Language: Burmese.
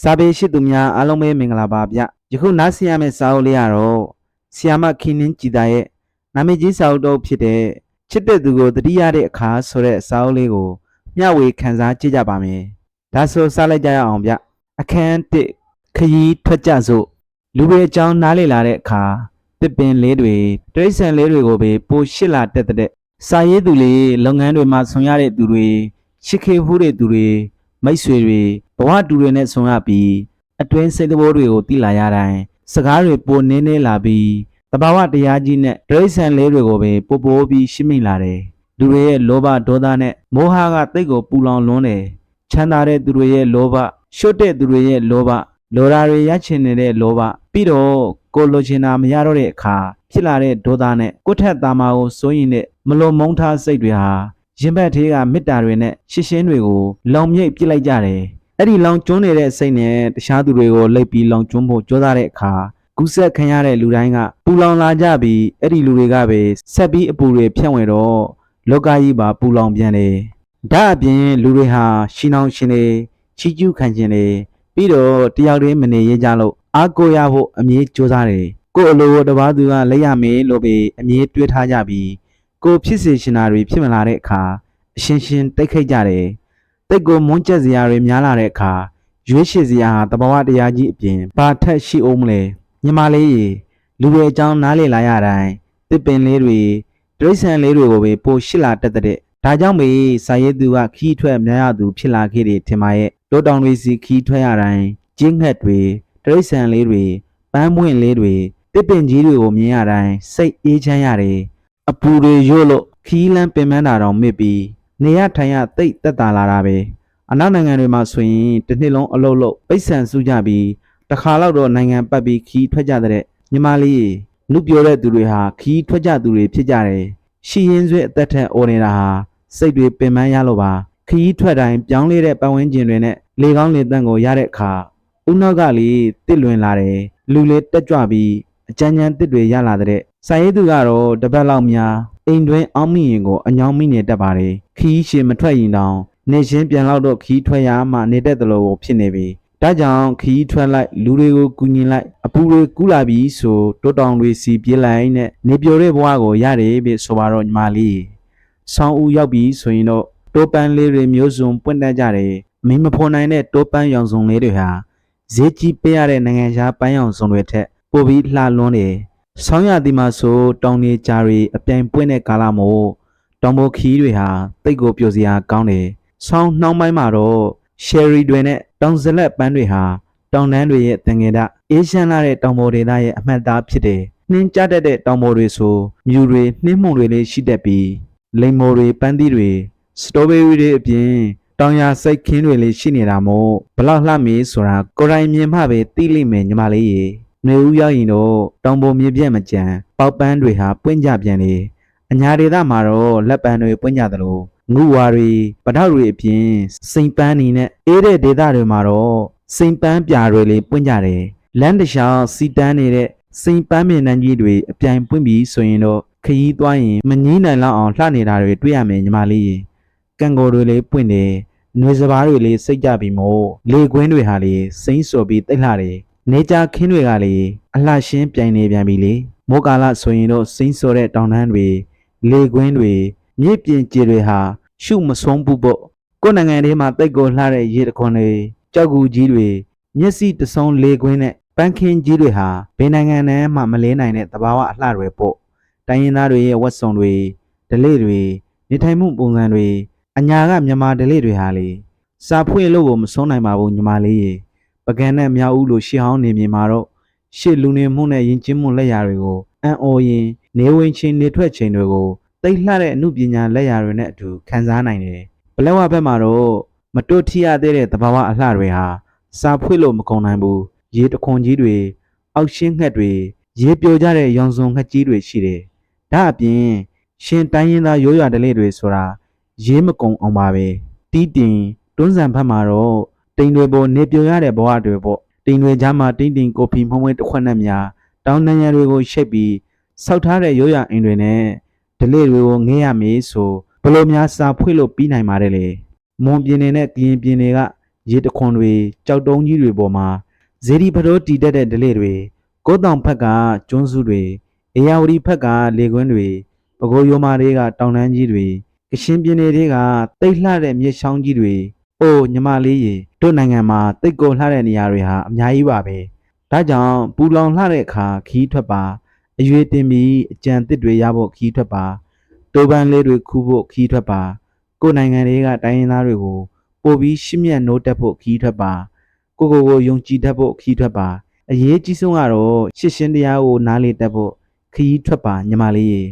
စာပေရှိသူများအားလုံးပဲမင်္ဂလာပါဗျယခုနားဆင်ရမယ့်စာအုပ်လေးကတော့ဆီယာမခင်းနှင်းကြည်တာရဲ့နာမည်ကြီးစာအုပ်တော့ဖြစ်တဲ့ချစ်တဲ့သူကိုတတိယတဲ့အခါဆိုတဲ့စာအုပ်လေးကိုမျှဝေခန်းစားကြည့်ကြပါမယ်ဒါဆိုစလိုက်ကြရအောင်ဗျအခန်း1ခရီးထွက်ကြစို့လူတွေအကြောင်းနားလေလာတဲ့အခါတစ်ပင်လေးတွေတရိษံလေးတွေကိုပဲပိုရှစ်လာတက်တဲ့စာရေးသူလေးလုပ်ငန်းတွေမှာဆောင်ရတဲ့သူတွေရှစ်ခေဖူးတဲ့သူတွေ မိတ်ဆွေတွေဘဝတူတွေနဲ့ဆုံရပြီးအတွင်းစိတ်တဘောတွေကိုတိလာရတိုင်းစကားတွေပိုနင်းနေလာပြီးတဘာဝတရားကြီးနဲ့ဒရိษံလေးတွေကိုပဲပို့ပိုးပြီးရှင်းမိလာတယ်လူတွေရဲ့လောဘဒေါသနဲ့မောဟကတိတ်ကိုပူလောင်လွန်းတယ်ချမ်းသာတဲ့သူတွေရဲ့လောဘရှုတ်တဲ့သူတွေရဲ့လောဘလောရာတွေရချင်နေတဲ့လောဘပြီးတော့ကိုလိုချင်တာမရတော့တဲ့အခါဖြစ်လာတဲ့ဒေါသနဲ့ကိုယ့်ထက်သားမကိုစိုးရင်တဲ့မလွန်မုန်းထားစိတ်တွေဟာ ရင်ဘတ်သေးကမေတ္တာတွေနဲ့ရှစ်ရှင်းတွေကိုလောင်မြိတ်ပြစ်လိုက်ကြတယ်အဲ့ဒီလောင်ကျွန်းနေတဲ့စိတ်နဲ့တခြားသူတွေကိုလိပ်ပြီးလောင်ကျွန်းဖို့ကြိုးစားတဲ့အခါကူးဆက်ခံရတဲ့လူတိုင်းကပူလောင်လာကြပြီးအဲ့ဒီလူတွေကပဲဆက်ပြီးအပူတွေဖြန့်ဝဲတော့လောကကြီးပါပူလောင်ပြန်တယ်ဒါအပြင်လူတွေဟာရှင်းအောင်ရှင်နေချီးကျူးခံခြင်းနေပြီးတော့တယောက်တည်းမနေရကြလို့အားကိုးရဖို့အမြဲကြိုးစားတယ်ကိုယ်အလိုတပားသူကလက်ရမယ်လို့ပဲအမြဲတွေးထားကြပြီး ကိုဖြစ်စေရှင်တာတွေဖြစ်မလာတဲ့အခါအရှင်းရှင်းတိတ်ခိတ်ကြတယ်တိတ်ကိုမွန်းကျက်စရာတွေများလာတဲ့အခါရွေးရှည်စရာဟာတဘာဝတရားကြီးအပြင်ဘာထက်ရှိအောင်မလဲညီမလေးရေလူတွေအကြောင်းနားလေလာရတိုင်းတစ်ပင်လေးတွေဒရိษံလေးတွေကိုပဲပိုရှစ်လာတက်တဲ့ဒါကြောင့်ပဲစာရေးသူကခီးထွက်များရသူဖြစ်လာခဲ့တယ်ထင်ပါရဲ့တိုးတောင်တွေစီခီးထွက်ရတိုင်းကျင်းငှက်တွေဒရိษံလေးတွေပန်းပွင့်လေးတွေတစ်ပင်ကြီးတွေကိုမြင်ရတိုင်းစိတ်အေးချမ်းရတယ် အပူတွေရွတ်လို့ခီးလန်းပင်ပန်းတာတော့မြစ်ပြီးနေရထိုင်ရတိတ်တက်တာလာတာပဲအနောက်နိုင်ငံတွေမှာဆိုရင်တစ်နှစ်လုံးအလုပ်လုပ်ပိတ်ဆန်စုကြပြီးတစ်ခါတော့တော့နိုင်ငံပတ်ပြီးခီးထွက်ကြတဲ့ညီမလေးနုပြောတဲ့သူတွေဟာခီးထွက်ကြသူတွေဖြစ်ကြတယ်ရှီရင်ဆွဲအသက်ထက်အော်နေတာဟာစိတ်တွေပင်ပန်းရလို့ပါခီးထွက်တိုင်းပြောင်းလဲတဲ့ပတ်ဝန်းကျင်တွေနဲ့လေကောင်းလေတန့်ကိုရတဲ့အခါဦးနောက်ကလေးတစ်လွင်လာတယ်လူလေးတက်ကြွပြီးအကြမ်းကြမ်းတစ်တွေရလာတဲ့ စာရေးသူကတော့တပတ်လောက်များအိမ်တွင်းအောင်းမိရင်ကိုအညောင်းမိနေတတ်ပါတယ်ခီးရှင်မထွက်ရင်တောင်နေချင်းပြန်လောက်တော့ခီးထွက်ရမှနေတတ်တယ်လို့ဖြစ်နေပြီဒါကြောင့်ခီးထွက်လိုက်လူတွေကိုကူညီလိုက်အပူတွေကူးလာပြီးဆိုတိုးတောင်တွေစီပြေးလိုက်နဲ့နေပြိုတဲ့ဘဝကိုရတယ်ပြီဆိုပါတော့ညီမလေးဆောင်းဦးရောက်ပြီးဆိုရင်တော့တိုးပန်းလေးတွေမျိုးစုံပွင့်တတ်ကြတယ်မင်းမဖော်နိုင်တဲ့တိုးပန်းရောင်စုံလေးတွေဟာဈေးကြီးပေးရတဲ့နိုင်ငံခြားပန်းရောင်စုံတွေထက်ပိုပြီးလှလွန်းတယ် ဆောင်းရသည်မှာဆိုတောင်နေကြတွေအပြိုင်ပွင့်တဲ့ကာလမို့တောင်ပေါ်ခီးတွေဟာတိတ်ကိုပြိုစရာကောင်းတယ်။ဆောင်းနှောင်းပိုင်းမှာတော့ရှယ်ရီတွေနဲ့တောင်ဇလက်ပန်းတွေဟာတောင်တန်းတွေရဲ့တန်ငယ်တအေးရှမ်းလာတဲ့တောင်ပေါ်ဒေသရဲ့အမှတ်အသားဖြစ်တယ်။နှင်းကြတတ်တဲ့တောင်ပေါ်တွေဆိုမြူတွေနှင်းမှုန်တွေလေးရှိတတ်ပြီးလိမ်မော်တွေပန်းသီးတွေစတော်ဘယ်ရီတွေအပြင်တောင်ရစိတ်ခင်းတွေလေးရှိနေတာမို့ဘလောက်လှမေးဆိုတာကိုယ်တိုင်မြင်မှပဲသိလိမ့်မယ်ညီမလေးရေ နေဦးရောက်ရင်တော့တောင်ပေါ်မြေပြက်မကြံပေါက်ပန်းတွေဟာပွင့်ကြပြန်လေအညာဒေသမှာတော့လက်ပန်းတွေပွင့်ကြသလိုငူဝါတွေပထောက်တွေအပြင်စိန်ပန်းနေနဲ့အေးတဲ့ဒေသတွေမှာတော့စိန်ပန်းပြာတွေလေးပွင့်ကြတယ်လမ်းတစ်လျှောက်စီတန်းနေတဲ့စိန်ပန်းမြင်နှန်းကြီးတွေအပြိုင်ပွင့်ပြီးဆိုရင်တော့ခရီးသွားရင်မငီးနိုင်လောက်အောင်လှနေတာတွေတွေ့ရမယ်ညီမလေးကံကိုယ်တွေလေးပွင့်တယ်ຫນွေစပားတွေလေးစိတ်ကြပြီးမို့လေကွင်းတွေဟာလေးစိမ့်စော်ပြီးတိတ်လှတယ် နေကြခင်းတွေကလေအလှရှင်းပြိုင်နေပြန်ပြီလေမိုးကာလဆိုရင်တော့စိမ့်စော်တဲ့တောင်တန်းတွေလေကွင်းတွေမြစ်ပြင်ကျတွေဟာရှုမဆုံးဘူးပေါ့ကိုယ်နိုင်ငံထဲမှာတိတ်ကိုလှတဲ့ရေတခွန်တွေကြောက်ကူကြီးတွေမျက်စိတဆုံးလေကွင်းနဲ့ပန်းခင်းကြီးတွေဟာဘယ်နိုင်ငံနဲ့မှမလဲနိုင်တဲ့သဘာဝအလှတွေပေါ့တိုင်းရင်းသားတွေရဲ့ဝတ်စုံတွေဒလေတွေနေထိုင်မှုပုံစံတွေအညာကမြန်မာဒလေတွေဟာလေစာဖွင့်လို့ကိုမဆုံးနိုင်ပါဘူးညီမလေးရေ ပကံနဲ့မြောက်ဦးလိုရှေ့ဟောင်းနေမြေမှာတော့ရှေ့လူနေမှုနဲ့ယဉ်ကျေးမှုလက်ရာတွေကိုအံ့ဩရင်နေဝင်ချင်းနေထွက်ချိန်တွေကိုတိတ်လှတဲ့အမှုပညာလက်ရာတွေနဲ့အတူခံစားနိုင်တယ်။ပလဲဝဘက်မှာတော့မတွတ်ထီရသေးတဲ့သဘာဝအလှတွေဟာစာဖွင့်လို့မကုန်နိုင်ဘူး။ရေတခွန်ကြီးတွေအောက်ရှင်းငှက်တွေရေပြိုကြတဲ့ရောင်စုံငှက်ကြီးတွေရှိတယ်။ဒါအပြင်ရှင်တိုင်းရင်းသားရိုးရာဓလေ့တွေဆိုတာရေးမကုံအောင်ပါပဲ။တီးတင်တွန်းဆန်ဘက်မှာတော့ တိမ်တွေပေါ်နေပြိုရတဲ့ဘဝတွေပေါ့တိမ်တွေကြားမှာတိမ်တိမ်ကိုဖီမှုံးမွေးတစ်ခွက်နဲ့များတောင်းတန်းရတွေကိုရှိတ်ပြီးဆောက်ထားတဲ့ရိုးရာအိမ်တွေနဲ့ဒလေတွေကိုငဲရမေးဆိုဘလို့များစာဖွေးလို့ပြီးနိုင်ပါတယ်လေမွန်ပြင်းနေနဲ့ကရင်ပြင်းတွေကရေတခွန်တွေကြောက်တုံးကြီးတွေပေါ်မှာဇေဒီဖရိုးတီတက်တဲ့ဒလေတွေကိုးတောင်ဖက်ကကျွန်းစုတွေအေယာဝတီဖက်ကလေကွင်းတွေပဲခူးရိုးမာတွေကတောင်တန်းကြီးတွေကရှင်ပြည်နယ်တွေကတိတ်လှတဲ့မြစ်ချောင်းကြီးတွေ အိုးညီမလေးရေတို့နိုင်ငံမှာတိတ်ကိုလှတဲ့နေရာတွေဟာအများကြီးပါပဲဒါကြောင့်ပူလောင်လှတဲ့အခါခီးထွက်ပါအရွေတင်ပြီးအကြံတစ်တွေရဖို့ခီးထွက်ပါတိုးပန်းလေးတွေခူးဖို့ခီးထွက်ပါကိုယ်နိုင်ငံတွေကတိုင်းရင်းသားတွေကိုပို့ပြီးရှစ်မြတ်နိုးတက်ဖို့ခီးထွက်ပါကိုကိုကိုယုံကြည်တတ်ဖို့ခီးထွက်ပါအရေးကြီးဆုံးကတော့ရှစ်ရှင်တရားကိုနားလေတတ်ဖို့ခီးထွက်ပါညီမလေးရေ